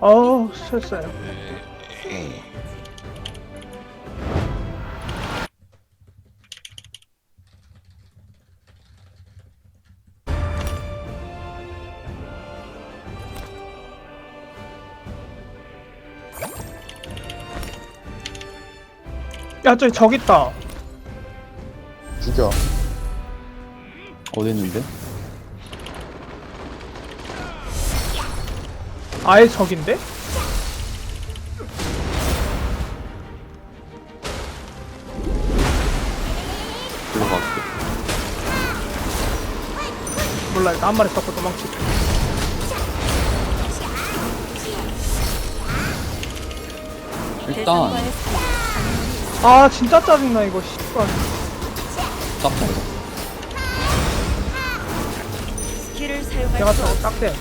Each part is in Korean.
어우 실수요 야 저기 적 있다 죽여. 어디 있는데? 아예 적인데? 들어갈게. 몰라 일단 한 마리 잡고 도망치자 일단. 아 진짜 짜증나 이거 씨발 이거. 스킬을 사용할 내가 수 저거 없. 딱대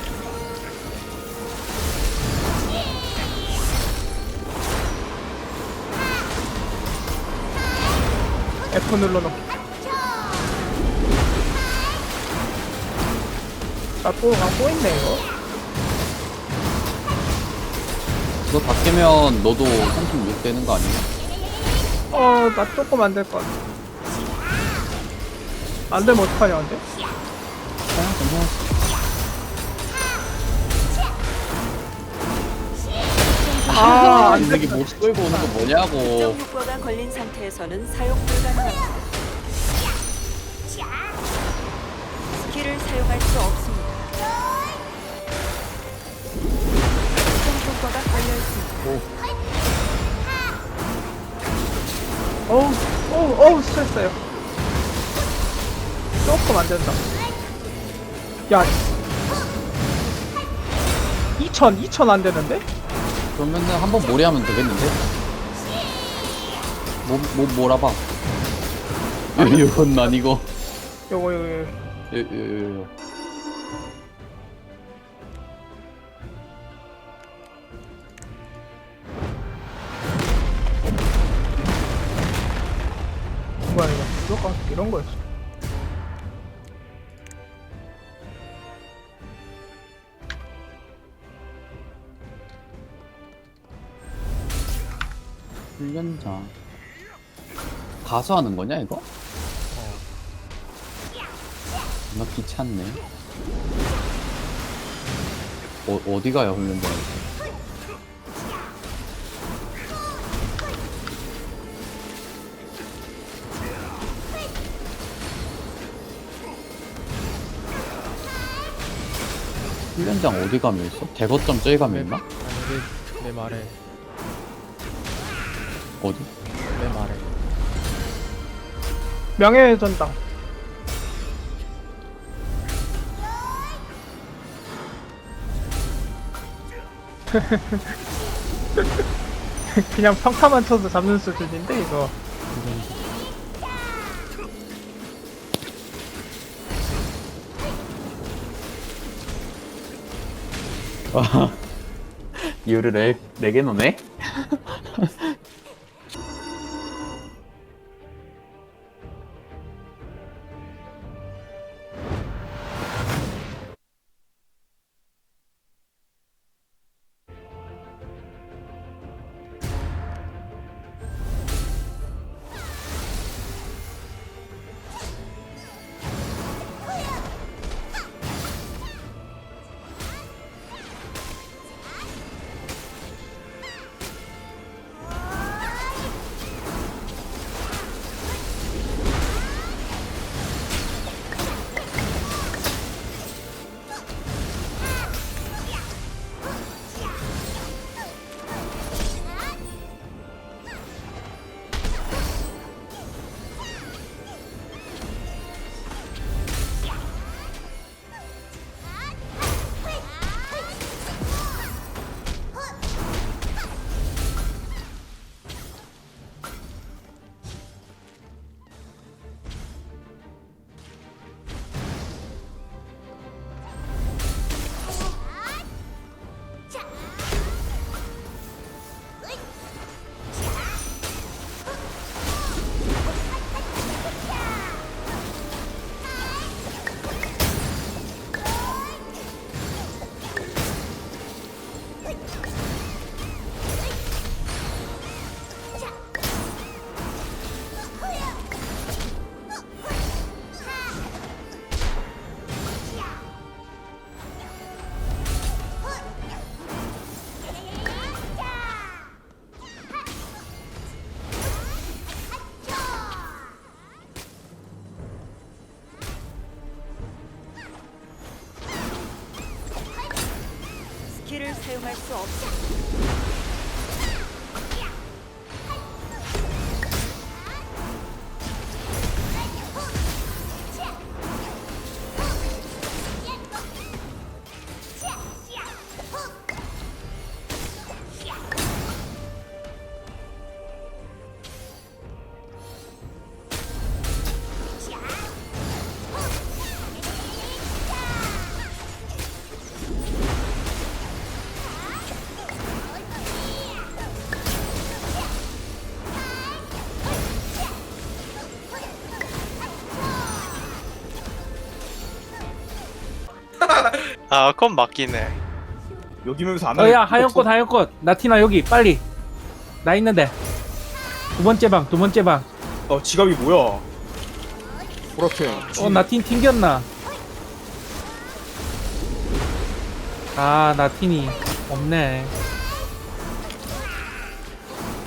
F 눌러놓기 나또 아, 또 있네 이거 이거 다 깨면 너도 36 되는 거 아니야? 어나 조금 안 될 것 같아 안 되면 어떡하냐 근데? 그냥 괜찮아. 아, 안 이게 못 끌고 오는 거 뭐냐고. 특정 효과가 걸린 상태에서는 사용 불가능합니다. 스킬을 사용할 수 없습니다. 특정 효과가 걸려 있습니다. 어우 어우 어우 스트레스요 조금 안 된다 야2000 2000안 되는데? 그러면은 한번 모래하면 되겠는데? 뭐, 뭐, 몰아봐. 이건 난 이거. 요거 요거 요거. 요, 요, 요, 요. 뭐야 이거 무조건 이런 거였어 훈련장. 가서 하는 거냐, 이거? 나 귀찮네. 어, 어디 가요, 훈련장? 훈련장 어디 가면 있어? 대거점 저기 가면 있나? 아니 내, 내 말에 어디? 내 말에 명예의 전당 그냥 평타만 쳐서 잡는 수준인데 이거 이유를 네, 네개 넣네? 사용할 수 없습니다. 아, 그건 맞긴 해. 여기면서 안 어야 하는 하얀 꽃 하얀 꽃. 나티나 여기 빨리. 나 있는데. 두 번째 방 두 번째 방 어 어 지갑이 뭐야? 그렇게. 나틴 튕겼나? 아 나틴이 없네.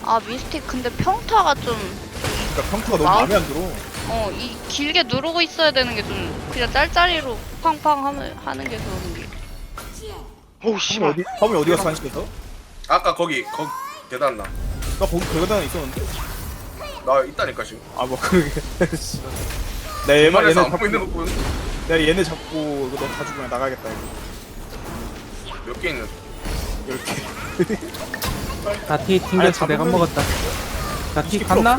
아 미스틱 근데 평타가 좀 그러니까 평타가 너무 아. 마음에 안 들어 어, 이 길게 누르고 있어야 되는 게 좀 그냥 짤짤이로 팡팡 하면 하는 게 좋은 게. 오, 화면 씨발. 어디 화면 어디 갔어 한식에서 아까 거기 거기 계단 나. 나 거기 계단 있었는데 나 있다니까 지금. 아뭐 그러게 나 얘만 얘네 잡고 보이는 거 보면 내가 얘네 잡고 이거 너 가지고 그냥 나가겠다 이거 몇개 있는. 이렇게 나티 잡으면- 내가 먹었다 나티 이게 갔나?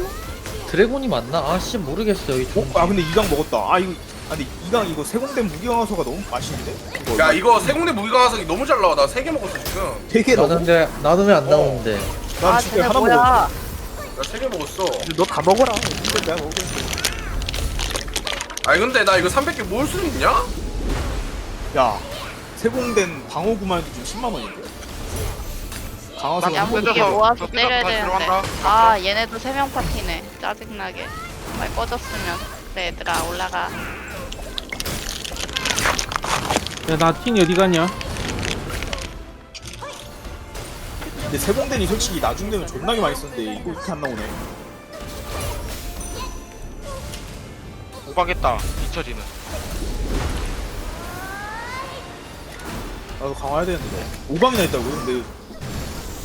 드래곤이 맞나? 아씨 모르겠어요. 이 어? 아 근데 이강 먹었다 아 이거 아 근데 이강 이거 세공된 무기강화소가 너무 맛있는데? 이거 야 이거 세공대 무기강화석이 너무 잘 나와. 나 세 개 먹었어 지금. 되게 나도 너무 근데 나도 왜안 나오는데? 난 진짜 하나 먹었어 나세 개 먹었어. 너 다 먹어라 이거 내가 먹을게 아니 근데 나 이거 300개 모을 수 있냐? 야 세공된 방어구만 해도 지금 10만 원인데 강화소가 양무 한 번도 게안 모아서 때려야 되는데. 아 얘네도 세 명 파티네. 짜증나게. 빨리 꺼졌으면. 그래 얘들아 올라가. 야 나 틴이 어디 갔냐? 근데 세공된이 솔직히 나중 되면 존나게 많이 쓰는데 이거 이렇게 안 나오네 못 가겠다. 이철이는. 나도 강화해야 되는데 5강이나 했다고 근데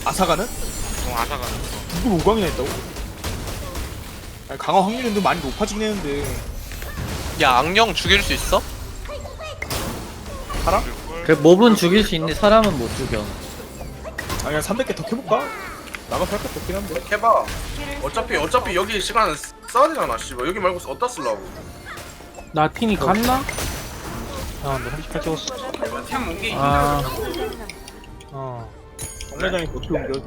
아사가는? 어, 아사가. 이걸 5강이나 했다고? 아니, 강화 확률은 좀 많이 높아지긴 했는데 야, 악령 죽일 수 있어? 그 몹은 죽일 수 있는데 사람은 못 죽여. 아니 한 300개 더 캐볼까? 나가서 할 것도 없긴 한데 해봐. 어차피 어차피 여기 시간 써야 되잖아. 씨발 여기 말고 어디다 쓰려고. 나틴이 갔나? 아, 너 38 찍었어. 아 사용합니다. 어. 정매장이 어떻게 옮겨